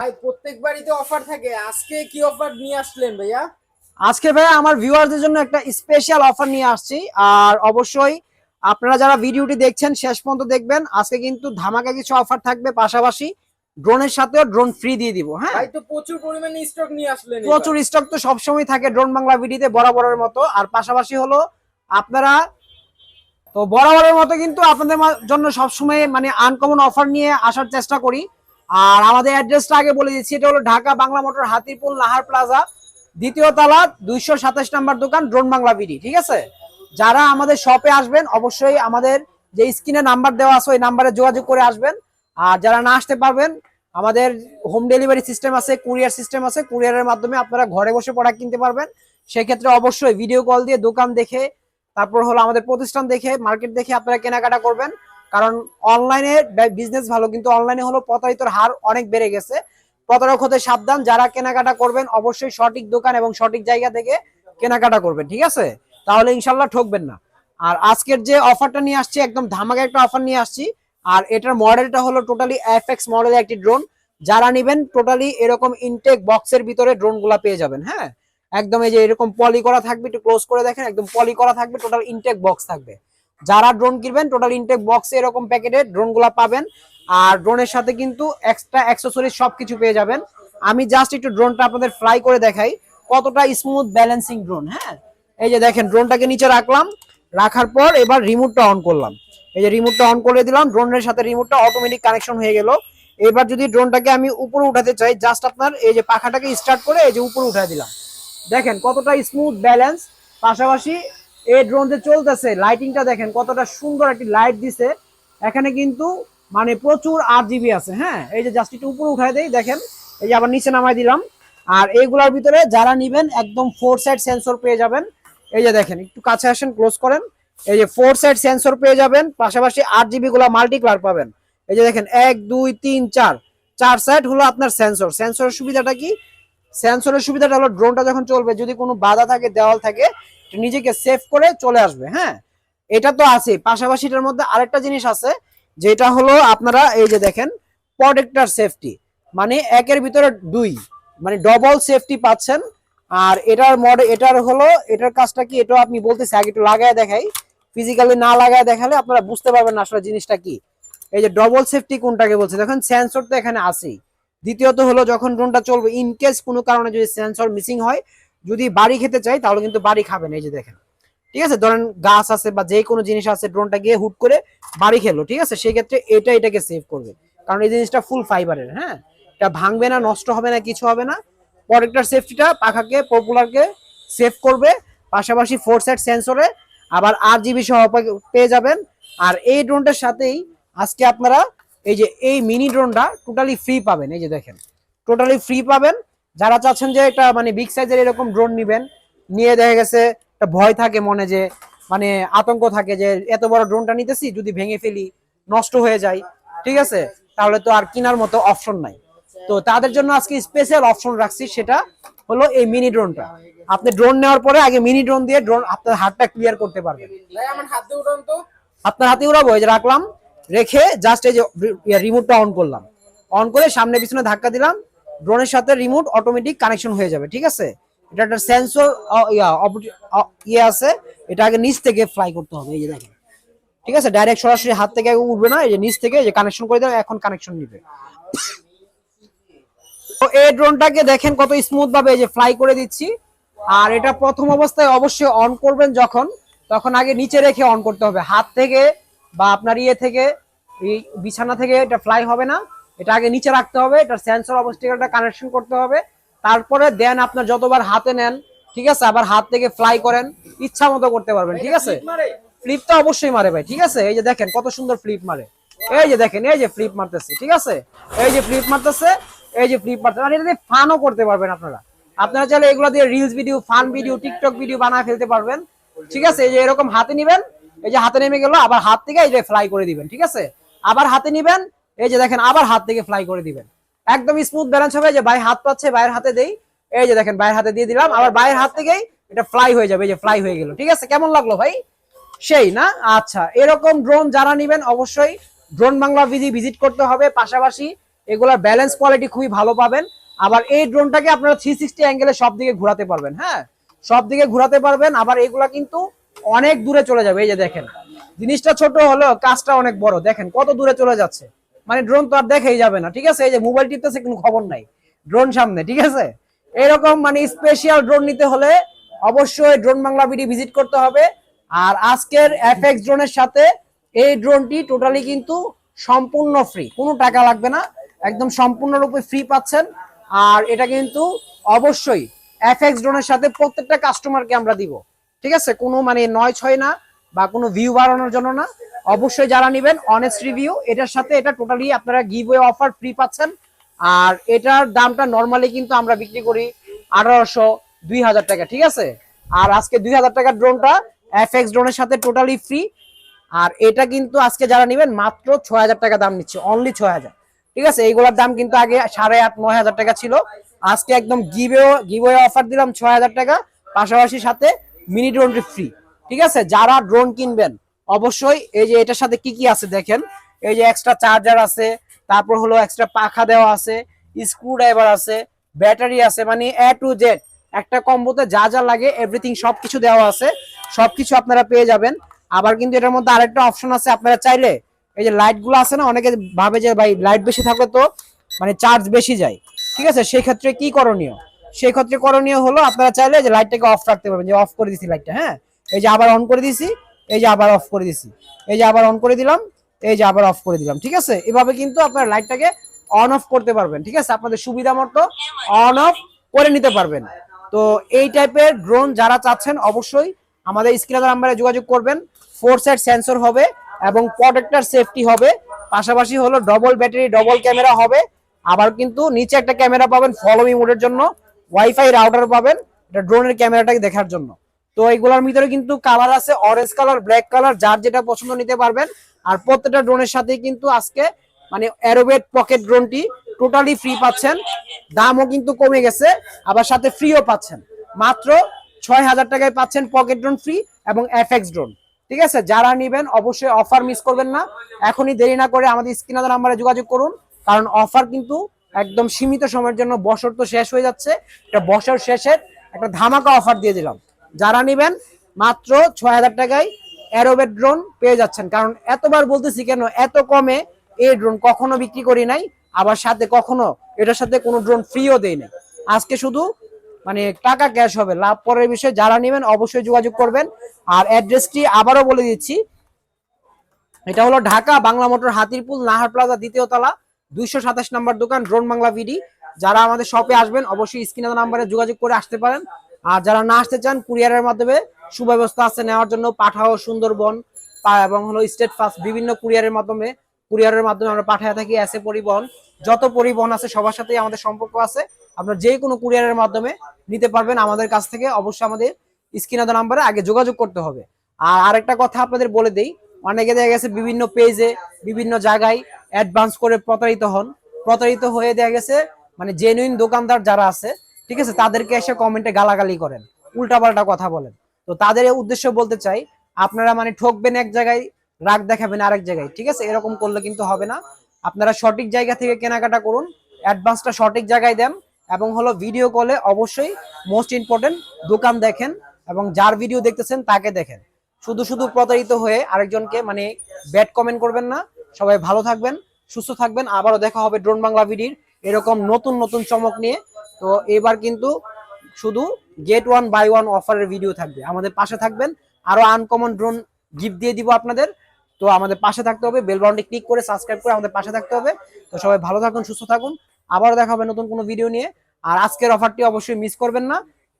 ভাই প্রত্যেক বাড়িতে অফার থাকে। আজকে কি অফার নিয়ে আসলেন ভাইয়া? আজকে ভাই আমার ভিউয়ারদের জন্য একটা স্পেশাল অফার নিয়ে আসছি। আর অবশ্যই আপনারা যারা ভিডিওটি দেখছেন শেষ পর্যন্ত দেখবেন। আজকে কিন্তু ধামাকা কিছু অফার থাকবে পাশাপাশি ড্রোনের সাথেও ড্রোন ফ্রি দিয়ে দিব হ্যাঁ? ভাই তো প্রচুর পরিমাণে স্টক নিয়ে আসলেন প্রচুর স্টক তো সবসময় থাকে ড্রোন বাংলা ভিডিওতে বরাবরের মতো। আর পাশাপাশি হলো আপনারা তো বরাবরের মতো কিন্তু আপনাদের জন্য সবসময় মানে আনকমন অফার নিয়ে আসার চেষ্টা করি। আর আমাদের অ্যাড্রেসটা আগে বলে দিচ্ছি, এটা হলো ঢাকা বাংলা মোটর হাতিরপুল নাহার প্লাজা, দ্বিতীয় তলা, দুইশো সাতাশ নাম্বার দোকান, ড্রোন বাংলা বিডি, ঠিক আছে? যারা আমাদের শপে আসবেন, অবশ্যই আমাদের যে স্ক্রিনে নাম্বার দেওয়া আছে, ওই নাম্বারে যোগাযোগ করে আসবেন। আর যারা না আসতে পারবেন, আমাদের হোম ডেলিভারি সিস্টেম আছে কুরিয়ার সিস্টেম আছে কুরিয়ারের মাধ্যমে আপনারা ঘরে বসে প্রোডাক্ট কিনতে পারবেন। সেক্ষেত্রে অবশ্যই ভিডিও কল দিয়ে দোকান দেখে, তারপর হলো আমাদের প্রতিষ্ঠান দেখে মার্কেট দেখে আপনারা কেনাকাটা করবেন। কারণ অনলাইনে বিজনেস ভালো, কিন্তু অনলাইনে হলো প্রতারিতর হার অনেক বেড়ে গেছে। প্রতারক হতে সাবধান, যারা কেনাকাটা করবেন, অবশ্যই সঠিক দোকান এবং সঠিক জায়গা থেকে কেনাকাটা করবেন, ঠিক আছে? তাহলে ইনশাল্লাহ ঠকবেন না। আর আজকের যে অফারটা নিয়ে আসছি, একদম ধামাকা একটা অফার নিয়ে আসছি। আর এটার মডেলটা হলো টোটালি এফ এক্স মডেলের একটি ড্রোন যারা নেবেন টোটালি এরকম ইনটেক বক্সের ভিতরে ড্রোনগুলা পেয়ে যাবেন হ্যাঁ? একদম এই যে এরকম পলি করা থাকবে, একটু ক্লোজ করে দেখেন, একদম পলি করা থাকবে টোটাল ইনটেক বক্স থাকবে। যারা ড্রোন কিনবেন টোটাল ইনটেক বক্সে এরকম প্যাকেটে ড্রোনগুলা পাবেন। আর ড্রোনের সাথে কিন্তু এক্সট্রা অ্যাক্সেসরিজ সবকিছু পেয়ে যাবেন। আমি জাস্ট একটু ড্রোনটা আপনাদের ফ্লাই করে দেখাই। কতটা স্মুথ ব্যালেন্সিং ড্রোন হ্যাঁ? এই যে দেখেন ড্রোনটাকে নিচে রাখলাম। রাখার পর এবার রিমোটটা অন করলাম। এই যে রিমোটটা অন করে দিলাম ড্রোনের সাথে রিমোটটা অটোমেটিক কানেকশন হয়ে গেল। এবার যদি ড্রোনটাকে আমি উপরে উঠাতে চাই জাস্ট আপনার এই যে পাখাটাকে স্টার্ট করে এই যে উপরে উঠাই দিলাম। দেখেন কতটা স্মুথ ব্যালেন্স পাশাপাশি এই ড্রোন যে চলতেছে লাইটিংটা দেখেন কতটা সুন্দর একটি লাইট দিছে। এখানে কিন্তু মানে প্রচুর আর জিবি আছে হ্যাঁ? এই যে জাস্ট একটু উপরে উঠাই দেই, দেখেন। এই যে আবার নিচে নামাই দিলাম। আর এইগুলোর ভিতরে যারা নিবেন, একদম ফোর সাইড সেন্সর পেয়ে যাবেন। এই যে দেখেন, একটু কাছে আসেন ক্লোজ করেন। এই যে ফোর সাইড সেন্সর পেয়ে যাবেন, পাশাপাশি আট জিবি গুলা মাল্টি কালার পাবেন। এই যে দেখেন, এক, দুই, তিন, চার। চার সাইড হলো আপনার সেন্সর সেন্সরের সুবিধাটা কি? সেন্সরের সুবিধাটা হলো ড্রোনটা যখন চলবে, যদি কোনো বাধা থাকে, দেওয়াল থাকে নিজেকে সেভ করে চলে আসবে হ্যাঁ? এটা তো আছে পাশাপাশি এটার মধ্যে আরেকটা জিনিস আছে, যেটা হলো আপনারা এই যে দেখেন প্রোটেক্টর সেফটি মানে একের ভিতরে দুই মানে ডবল সেফটি পাচ্ছেন। আর এটার মডেল এটার হলো, এটার কাজটা কি, এটাও আপনি বলতেছি, আগে একটু লাগায় দেখাই। ফিজিক্যালি না লাগায় দেখালে আপনারা বুঝতে পারবেন না আসলে জিনিসটা কি। এই যে ডবল সেফটি কোনটাকে বলছে? দেখেন সেন্সর তো এখানে আছেই। দ্বিতীয়ত হলো, যখন ড্রোনটা চলবে ইন কেস কোনো কারণে যদি সেন্সর মিসিং হয় যদি বাড়ি খেতে চাই, তাহলে কিন্তু বাড়ি খাবেন, এই যে দেখেন। ঠিক আছে? ধরেন গাছ আছে বা যে কোনো জিনিস আছে, ড্রোনটা গিয়ে হুট করে বাড়ি খেলো, ঠিক আছে? সেই ক্ষেত্রে এটা এটাকে সেভ করবে। কারণ এই জিনিসটা ফুল ফাইবারের হ্যাঁ? এটা ভাঙবে না, নষ্ট হবে না, কিছু হবে না। প্রোটেক্টর সেফটিটা পাখাকে পপুলারকে সেভ করবে। পাশাপাশি ফোর সাইড সেন্সরে আবার আট জিবি সহ পেয়ে যাবেন। আর এই ড্রোনটার সাথেই আজকে আপনারা এই যে এই মিনি ড্রোনটা টোটালি ফ্রি পাবেন, এই যে দেখেন। টোটালি ফ্রি পাবেন। যারা চাচ্ছেন যে এটা মানে বিগ সাইজের এরকম ড্রোন নিবেন নিয়ে দেখা গেছে একটা ভয় থাকে মনে যে মানে আতঙ্ক থাকে যে এত বড় ড্রোনটা নিতেছি যদি ভেঙে ফেলি নষ্ট হয়ে যায় ঠিক আছে? তাহলে তো আর কেনার মতো অপশন নাই। তো তাদের জন্য আজকে স্পেশাল অপশন রাখছি সেটা হলো এই মিনি ড্রোনটা আপনি ড্রোন নেওয়ার পরে আগে মিনি ড্রোন দিয়ে ড্রোন আপনার হাতটা ক্লিয়ার করতে পারবেন। আপনার হাতে উড়াবো এই যে রাখলাম রেখে জাস্ট এই যে রিমোটটা অন করলাম। অন করে সামনে পিছনে ধাক্কা দিলাম ড্রোনের সাথে রিমোট অটোমেটিক কানেকশন হয়ে যাবে, ঠিক আছে? এটা একটা সেন্সর ইয়ে আছে, এটা আগে নিচ থেকে ফ্লাই করতে হবে, এই যে দেখেন। ঠিক আছে? ডাইরেক্ট সরাসরি হাত থেকে উঠবে না, এই যে নিচ থেকে যে কানেকশন করে দেবে এখন কানেকশন নিবে। তো এই ড্রোনটাকে দেখেন কত স্মুথ ভাবে যে ফ্লাই করে দিচ্ছি। আর এটা প্রথম অবস্থায় অবশ্যই অন করবেন যখন, তখন আগে নিচে রেখে অন করতে হবে। হাত থেকে বা আপনার ইয়ে থেকে বিছানা থেকে এটা ফ্লাই হবে না। এটা আগে নিচে রাখতে হবে এটা সেন্সর অবশ্যই কানেকশন করতে হবে। তারপরে দেন আপনার যতবার হাতে নেন ঠিক আছে? আবার হাত থেকে ফ্লাই করেন ইচ্ছা মতো করতে পারবেন ঠিক আছে? মারে। ফ্লিপ তো অবশ্যই মারে ভাই ঠিক আছে? এই যে দেখেন কত সুন্দর ফ্লিপ মারে। এই যে দেখেন এই যে ফ্লিপ মারতেছে ঠিক আছে? এই যে ফ্লিপ মারতেছে এই যে ফ্লিপ মারতেছে। আর এটা দিয়ে ফানও করতে পারবেন আপনারা। আপনারা চাইলে এগুলো দিয়ে reels video fun video TikTok video বানায় ফেলতে পারবেন ঠিক আছে? এই যে এরকম হাতে নিবেন এই যে হাতে নেমে গেল আবার হাত থেকে এই যে ফ্লাই করে দিবেন ঠিক আছে? আবার হাতে নিবেন এই যে দেখেন, আবার হাত থেকে ফ্লাই করে দিবেন। একদম স্মুথ ব্যালেন্স হবে যে ভাই হাত পাচ্ছে বাইরের হাতে দেই। এই যে দেখেন বাইরের হাতে দিয়ে দিলাম, আবার বাইরের হাত থেকেই এটা ফ্লাই হয়ে যাবে, এই যে ফ্লাই হয়ে গেল। ঠিক আছে, কেমন লাগল ভাই? সেই না? আচ্ছা এরকম ড্রোন যারা নিবেন, অবশ্যই ড্রোন বাংলা বিধি ভিজিট করতে হবে। পাশাপাশি এগুলোর ব্যালেন্স কোয়ালিটি খুবই ভালো পাবেন। আবার এই ড্রোনটাকে আপনারা থ্রি সিক্সটি অ্যাঙ্গেলে সব দিকে ঘোরাতে পারবেন হ্যাঁ? সব দিকে ঘোরাতে পারবেন, আবার এগুলা কিন্তু অনেক দূরে চলে যাবে। এই যে দেখেন, জিনিসটা ছোট হলেও কাজটা অনেক বড়। দেখেন, কত দূরে চলে যাচ্ছে। মানে ড্রোন তো আর দেখাই যাবে না, ঠিক আছে? এই যে মোবাইল টিপতেছে, কোনো খবর নাই। ড্রোন সামনে, ঠিক আছে? এরকম মানে স্পেশাল ড্রোন নিতে হলে অবশ্যই ড্রোন বাংলা বিডি ভিজিট করতে হবে। আর আজকের এফএক্স ড্রোনের সাথে এই ড্রোনটি টোটালি কিন্তু সম্পূর্ণ ফ্রি কোনো টাকা লাগবে না। একদম সম্পূর্ণরূপে ফ্রি পাচ্ছেন। আর এটা কিন্তু অবশ্যই এফএক্স ড্রোনের সাথে প্রত্যেকটা কাস্টমারকে আমরা দিব, ঠিক আছে? কোনো মানে নয় ছয় না, বা কোনো ভিউ বাড়ানোর জন্য না। অবশ্যই যারা নেবেন অনেস্ট রিভিউ এটার সাথে এটা টোটালি আপনারা গিভ অফার ফ্রি পাচ্ছেন। আর এটার দামটা নর্মালি কিন্তু আমরা বিক্রি করি আঠারোশো দুই হাজার টাকা, ঠিক আছে? আর আজকে দুই হাজার টাকার ড্রোনটা এফ এক্স ড্রোনের সাথে টোটালি ফ্রি আর এটা কিন্তু আজকে যারা নেবেন, মাত্র ছয় হাজার টাকা দাম নিচ্ছে অনলি ছয় হাজার। ঠিক আছে? এইগুলোর দাম কিন্তু আগে সাড়ে আট, নয় হাজার টাকা ছিল। আজকে একদম গিভে গিভে অফার দিলাম ছয় হাজার টাকা। পাশাপাশি সাথে মিনি ড্রোনটি ফ্রি ঠিক আছে? যারা ড্রোন কিনবেন অবশ্যই এই যে এটার সাথে কি কি আছে দেখেন? এই যে এক্সট্রা চার্জার আছে, তারপর হলো এক্সট্রা পাখা দেওয়া আছে স্ক্রু ড্রাইভার আছে ব্যাটারি আছে মানে এ টু জেড একটা কম্বোতে যা যা লাগে এভরিথিং সবকিছু দেওয়া আছে, সবকিছু আপনারা পেয়ে যাবেন। আবার কিন্তু এটার মধ্যে আরেকটা অপশন আছে, আপনারা চাইলে এই যে লাইটগুলো আছে না, অনেকে ভাবে যে ভাই লাইট বেশি থাকলে তো মানে চার্জ বেশি যায়। ঠিক আছে? সেই ক্ষেত্রে কি করণীয়? সেই ক্ষেত্রে করণীয় হলো আপনারা চাইলে যে লাইটটাকে অফ রাখতে পারবেন, যে অফ করে দিছি লাইটটা হ্যাঁ? এই যে আবার অন করে দিছি এই যে আবার অফ করে দিছি। এই যে আবার অন করে দিলাম, এই যে আবার অফ করে দিলাম, ঠিক আছে? এভাবে কিন্তু আপনারা লাইটটাকে অন অফ করতে পারবেন, ঠিক আছে? আপনাদের সুবিধা মতো অন অফ করে নিতে পারবেন। তো এই টাইপের ড্রোন যারা চাচ্ছেন, অবশ্যই আমাদের স্ক্রিনের নাম্বারে যোগাযোগ করবেন। ফোর সাইড সেন্সর হবে এবং প্রোটেক্টর সেফটি হবে। পাশাপাশি হলো ডবল ব্যাটারি ডবল ক্যামেরা হবে। আবার কিন্তু নিচে একটা ক্যামেরা পাবেন ফলোমি মোডের জন্য। ওয়াইফাই রাউটার পাবেন, এটা ড্রোনের ক্যামেরাটাকে দেখার জন্য। তো এইগুলোর ভিতরে কিন্তু কালার আছে অরেঞ্জ কালার ব্ল্যাক কালার যার যেটা পছন্দ নিতে পারবেন। আর প্রত্যেকটা ড্রোনের সাথেই কিন্তু আজকে মানে অ্যারোবেট পকেট ড্রোনটি টোটালি ফ্রি পাচ্ছেন। দামও কিন্তু কমে গেছে, আবার সাথে ফ্রিও পাচ্ছেন। মাত্র ছয় হাজার টাকায় পাচ্ছেন পকেট ড্রোন ফ্রি এবং এফএক্স ড্রোন ঠিক আছে? যারা নেবেন অবশ্যই অফার মিস করবেন না। এখনই দেরি না করে আমাদের স্ক্রিনার নাম্বারে যোগাযোগ করুন, কারণ অফার কিন্তু একদম সীমিত সময়ের জন্য বছর তো শেষ হয়ে যাচ্ছে। এটা বছর শেষের একটা ধামাকা অফার দিয়ে দিলাম। যারা নেবেন মাত্র ছয় হাজার টাকায় অ্যারোবেট ড্রোন পেয়ে যাচ্ছেন। কারণ এতবার বলতেছি কেন, এত কমে এই ড্রোন কখনো বিক্রি করি নাই, আবার সাথে কখনো এটার সাথে কোনো ড্রোন ফ্রিও দেই না আজকে শুধু মানে টাকা ক্যাশ হবে, লাভ পরের বিষয়ে যারা নেবেন অবশ্যই যোগাযোগ করবেন। আর অ্যাড্রেসটি আবারও বলে দিচ্ছি। এটা হলো ঢাকা বাংলা মোটর হাতিরপুল নাহার প্লাজা দ্বিতীয় তলা, দুইশো সাতাশ নম্বর দোকান, ড্রোন বাংলা ভিডি। যারা আমাদের শপে আসবেন, অবশ্যই স্ক্রিনের নাম্বারে যোগাযোগ করে আসতে পারেন। আর যারা না আসতে চান, কুরিয়ারের মাধ্যমে সুব্যবস্থা আছে নেওয়ার জন্য পাঠাও সুন্দরবন এবং হলো স্টেট ফাস্ট বিভিন্ন কুরিয়ারের মাধ্যমে কুরিয়ারের মাধ্যমে আমরা পাঠায় থাকি এসে পরিবহন। যত পরিবহন আছে সবার সাথেই আমাদের সম্পর্ক আছে। আপনার যে কোনো কুরিয়ারের মাধ্যমে নিতে পারবেন আমাদের কাছ থেকে, অবশ্যই আমাদের স্ক্রিনার নাম্বারে আগে যোগাযোগ করতে হবে। আর আরেকটা কথা আপনাদের বলে দেই, অনেকে দেখা গেছে বিভিন্ন পেজে বিভিন্ন জায়গায় অ্যাডভান্স করে প্রতারিত হন। প্রতারিত হয়ে দেখা গেছে মানে জেনুইন দোকানদার যারা আছে ঠিক আছে? তাদেরকে এসে কমেন্টে গালাগালি করেন, উল্টাপাল্টা কথা বলেন। তো তাদের উদ্দেশ্য বলতে চাই, আপনারা মানে ঠকবেন এক জায়গায়, রাগ দেখাবেন আরেক জায়গায়, ঠিক আছে? এরকম করলে কিন্তু হবে না। আপনারা সঠিক জায়গা থেকে কেনাকাটা করুন, অ্যাডভান্সটা সঠিক জায়গায় দেন এবং হলো ভিডিও কলে অবশ্যই মোস্ট ইম্পর্টেন্ট দোকান দেখেন এবং যার ভিডিও দেখতেছেন তাকে দেখেন। শুধু শুধু প্রতারিত হয়ে আরেকজনকে মানে ব্যাড কমেন্ট করবেন না। সবাই ভালো থাকবেন, সুস্থ থাকবেন। আবারও দেখা হবে ড্রোন বাংলা ভিডির এরকম নতুন নতুন চমক নিয়ে। তো এবার কিন্তু শুধু গেট ওয়ান বাই ওয়ান অফারের ভিডিও থাকবে। আমাদের পাশে থাকবেন। আরও আনকমন ড্রোন গিফট দিয়ে দিব আপনাদের। তো আমাদের পাশে থাকতে হবে। বেল বাটনটি ক্লিক করে সাবস্ক্রাইব করে আমাদের পাশে থাকতে হবে। তো সবাই ভালো থাকুন, সুস্থ থাকুন। আবারও দেখা হবে নতুন কোনো ভিডিও নিয়ে। আর আজকের অফারটি অবশ্যই মিস করবেন না।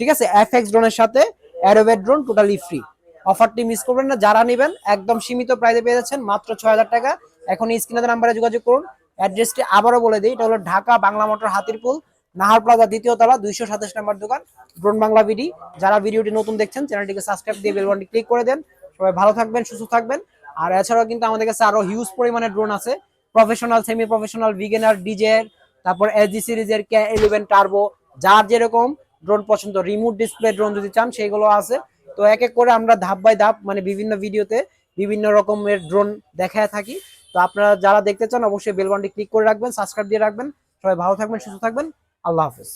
ঠিক আছে? এফ এক্স ড্রোনের সাথে অ্যারোবেট ড্রোন টোটালি ফ্রি অফারটি মিস করবেন না। যারা নেবেন, একদম সীমিত প্রাইসে পেয়ে যাচ্ছেন। মাত্র ছয় হাজার টাকা। এখন স্ক্রিনের নাম্বারে যোগাযোগ করুন। অ্যাড্রেসটি আবারও বলে দিই। এটা হলো ঢাকা বাংলা মোটর হাতিরপুল। নাহার প্লাজা দ্বিতীয় তলা, দুইশো সাতাশ নম্বর দোকান, ড্রোন বাংলা ভিডি। যারা ভিডিওটি নতুন দেখছেন, চ্যানেলটিকে সাবস্ক্রাইব দিয়ে বেল বাটনটি ক্লিক করে দেন। সবাই ভালো থাকবেন, সুস্থ থাকবেন। আর এছাড়াও কিন্তু আমাদের কাছে আরও হিউজ পরিমাণে ড্রোন আছে। প্রফেশনাল সেমি প্রফেশনাল বিগিনার ডিজের তারপর এসডি সিরিজের কে ইলেভেন টার্বো যার যেরকম ড্রোন পছন্দ রিমোট ডিসপ্লে ড্রোন যদি চান সেইগুলো আছে। তো এক এক করে আমরা ধাপ বাই ধাপ মানে বিভিন্ন ভিডিওতে বিভিন্ন রকমের ড্রোন দেখায় থাকি। তো আপনারা যারা দেখতে চান, অবশ্যই বেল বাটনটি ক্লিক করে রাখবেন, সাবস্ক্রাইব দিয়ে রাখবেন। সবাই ভালো থাকবেন, সুস্থ থাকবেন। আল্লাহ হাফেজ